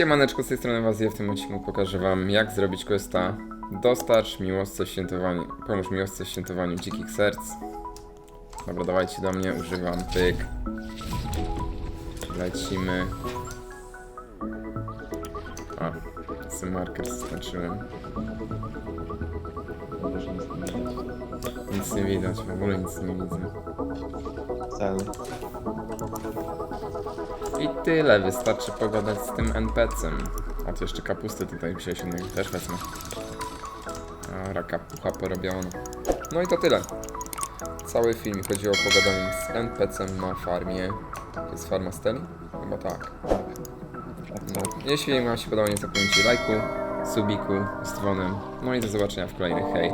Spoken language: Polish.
Siemaneczko, z tej strony Wazję. W tym odcinku pokażę wam jak zrobić questa Dostarcz miłosce świętowaniu, pomóż miłosce świętowaniu dzikich serc. Dobra, dawajcie do mnie, używam pyk. Lecimy. A, sobie marker zaznaczyłem. Nic nie widać, w ogóle nic nie widzę. Cel. I tyle, wystarczy pogadać z tym NPC-em. A tu jeszcze kapusty tutaj wziąłeś jednego, też wezmę. A, kapucha porobiona. No i to tyle. Cały film chodziło o pogadanie z NPC-em na farmie. To jest farma Steli? Chyba tak. No, jeśli wam się podobało, nie zapomnijcie lajku, subiku z dzwonem. No i do zobaczenia w kolejnych hej.